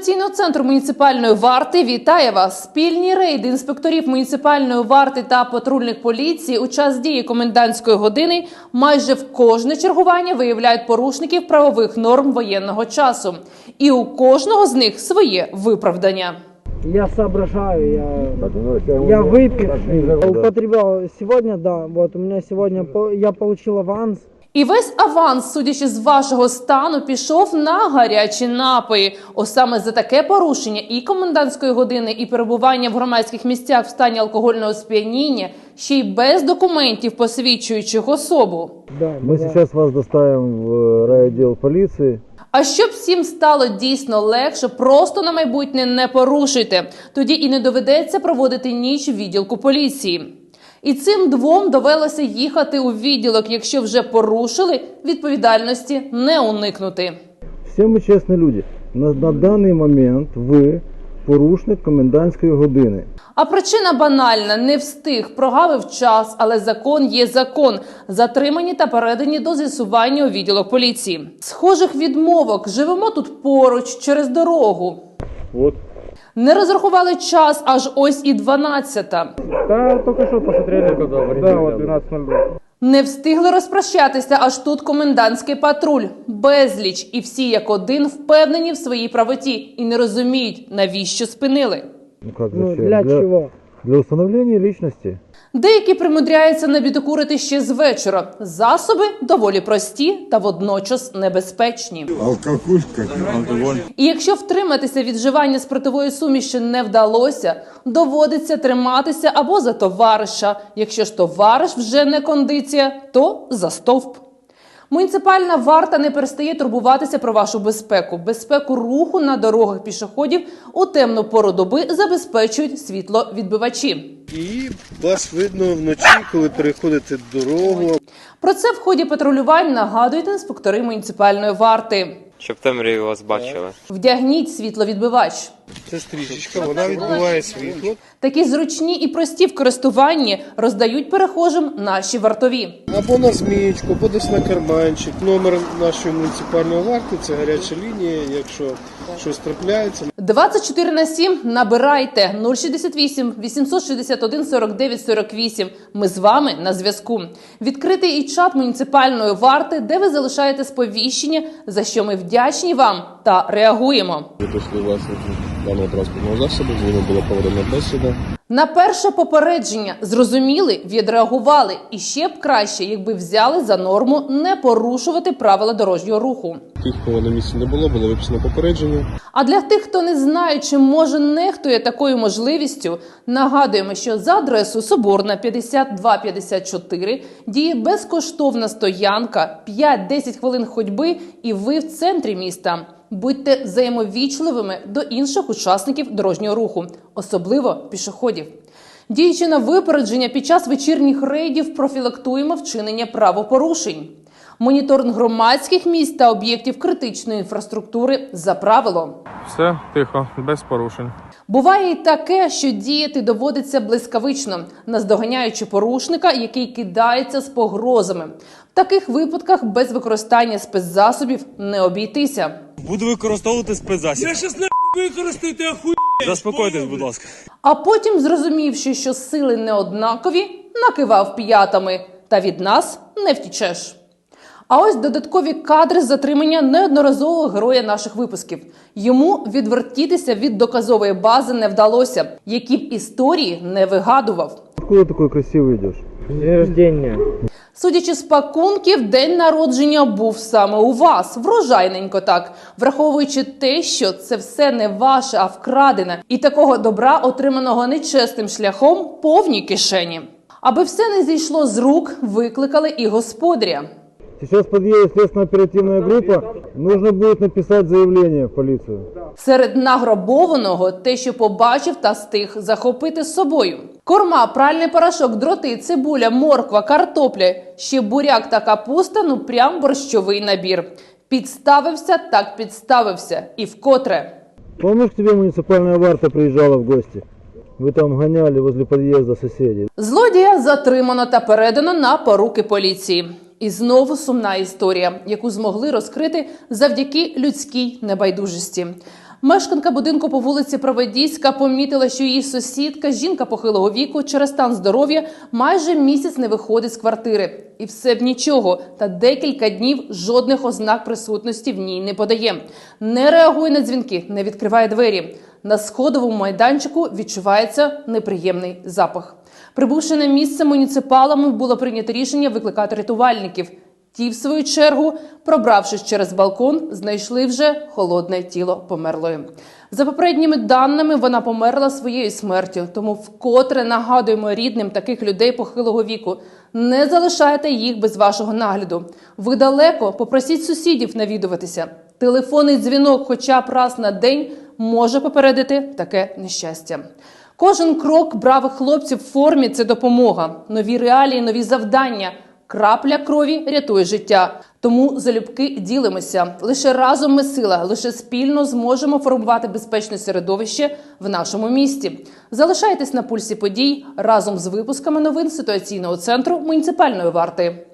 Операційного центру муніципальної варти вітає вас. Спільні рейди інспекторів муніципальної варти та патрульних поліції у час дії комендантської години майже в кожне чергування виявляють порушників правових норм воєнного часу. І у кожного з них своє виправдання. Я соображаю, я, ну, я выпивший. Употреблял сегодня, да, вот у меня сегодня, по- я получил аванс. І весь аванс, судячи з вашого стану, пішов на гарячі напої. Ось саме за таке порушення і комендантської години, і перебування в громадських місцях в стані алкогольного сп'яніння, ще й без документів, посвідчуючих особу. Да, Мы да. вас доставим в э, райотдел полиции. А щоб всім стало дійсно легше, просто на майбутнє не порушуйте. Тоді і не доведеться проводити ніч в відділку поліції. І цим двом довелося їхати у відділок, якщо вже порушили, відповідальності не уникнути. Все мы честные люди. На, на даний момент ви порушник комендантської години. А причина банальна: не встиг, прогавив час, але закон є закон. Затримані та передані до з'ясування у відділок поліції. Схожих відмовок живемо тут поруч через дорогу. Вот. Не розрахували час, аж ось і 12-та. Да, только что посмотрели. Да, вот 12.02. Не встигли розпрощатися, аж тут комендантський патруль. Безліч, і всі як один впевнені в своїй правоті і не розуміють, навіщо спинили. Ну как Ну, зачем? для чего? Для установления личности. Деякі примудряються набідокурити ще з вечора. Засоби доволі прості та водночас небезпечні. Алкоголь, алкоголь. І якщо втриматися від вживання спиртової суміші не вдалося, доводиться триматися або за товариша. Якщо ж товариш вже не кондиція, то за стовп. Муніципальна варта не перестає турбуватися про вашу безпеку. Безпеку руху на дорогах пішоходів у темну пору доби забезпечують світловідбивачі. І вас видно вночі, коли переходите дорогу. Про це в ході патрулювань нагадують інспектори муніципальної варти. Щоб темряві вас бачили. Вдягніть світловідбивач. Це стрічечка, вона відбиває світло. Такі зручні і прості в користуванні роздають перехожим наші вартові. Або на змієчку, або десь на карманчик. Номер нашої муніципальної варти це гаряча лінія. Якщо щось трапляється, 24 на 7 набирайте 068 861 49 48. Ми з вами на зв'язку. Відкритий і чат муніципальної варти, де ви залишаєте сповіщення, за що ми вдячні вам та реагуємо. Вас даного транспортного засобу з ними була проведена бесіда. На перше попередження зрозуміли, відреагували, і ще б краще, якби взяли за норму не порушувати правила дорожнього руху. Тих, кого на місці не було, було виписано попередження. А для тих, хто не знає, чи може нехтує такою можливістю, нагадуємо, що за адресою Соборна 5254 діє безкоштовна стоянка 5-10 хвилин ходьби, і ви в центрі міста. Будьте взаємовічливими до інших учасників дорожнього руху, особливо пішоходів. Діючи на випередження під час вечірніх рейдів, профілактуємо вчинення правопорушень. Моніторинг громадських місць та об'єктів критичної інфраструктури за правилом. Все, тихо, без порушень. Буває і таке, що діяти доводиться блискавично, наздоганяючи порушника, який кидається з погрозами. В таких випадках без використання спецзасобів не обійтися. Буду використовувати спецзасіб. Я щас не використаю, ти ахуєш. Заспокойтесь, будь ласка. А потім, зрозумівши, що сили не однакові, накивав п'ятами. Та від нас не втічеш. А ось додаткові кадри затримання неодноразового героя наших випусків. Йому відвертітися від доказової бази не вдалося, які б історії не вигадував. Откуда такой красивый идешь? День рождения. Судячи з пакунків, день народження був саме у вас, врожайненько так, враховуючи те, що це все не ваше, а вкрадене, і такого добра, отриманого нечесним шляхом, повні кишені. Аби все не зійшло з рук, викликали і господаря. Сейчас подъедет следственно-оперативная группа. Нужно будет написать заявление в полицию. Серед награбованого те, що побачив та стиг захопити з собою. Корма, пральний порошок, дроти, цибуля, морква, картопля, ще буряк та капуста, ну прям борщовий набір. Підставився, так підставився. І вкотре. Помнишь, к тебе муниципальная варта приезжала в гости? Вы там гоняли возле подъезда соседей. Злодія затримано та передано на поруки поліції. І знову сумна історія, яку змогли розкрити завдяки людській небайдужості. Мешканка будинку по вулиці Проведійська помітила, що її сусідка, жінка похилого віку, через стан здоров'я майже місяць не виходить з квартири. І все б нічого. Та декілька днів жодних ознак присутності в ній не подає. Не реагує на дзвінки, не відкриває двері. На сходовому майданчику відчувається неприємний запах. Прибувши на місце муніципалами, було прийнято рішення викликати рятувальників. Ті, в свою чергу, пробравшись через балкон, знайшли вже холодне тіло померлої. За попередніми даними, вона померла своєю смертю. Тому вкотре нагадуємо рідним таких людей похилого віку. Не залишайте їх без вашого нагляду. Ви далеко попросіть сусідів навідуватися. Телефонний дзвінок, хоча б раз на день, може попередити таке нещастя. Кожен крок бравих хлопців в формі це допомога. Нові реалії, нові завдання. Крапля крові рятує життя. Тому залюбки ділимося. Лише разом ми сила, лише спільно зможемо формувати безпечне середовище в нашому місті. Залишайтесь на пульсі подій разом з випусками новин ситуаційного центру муніципальної варти.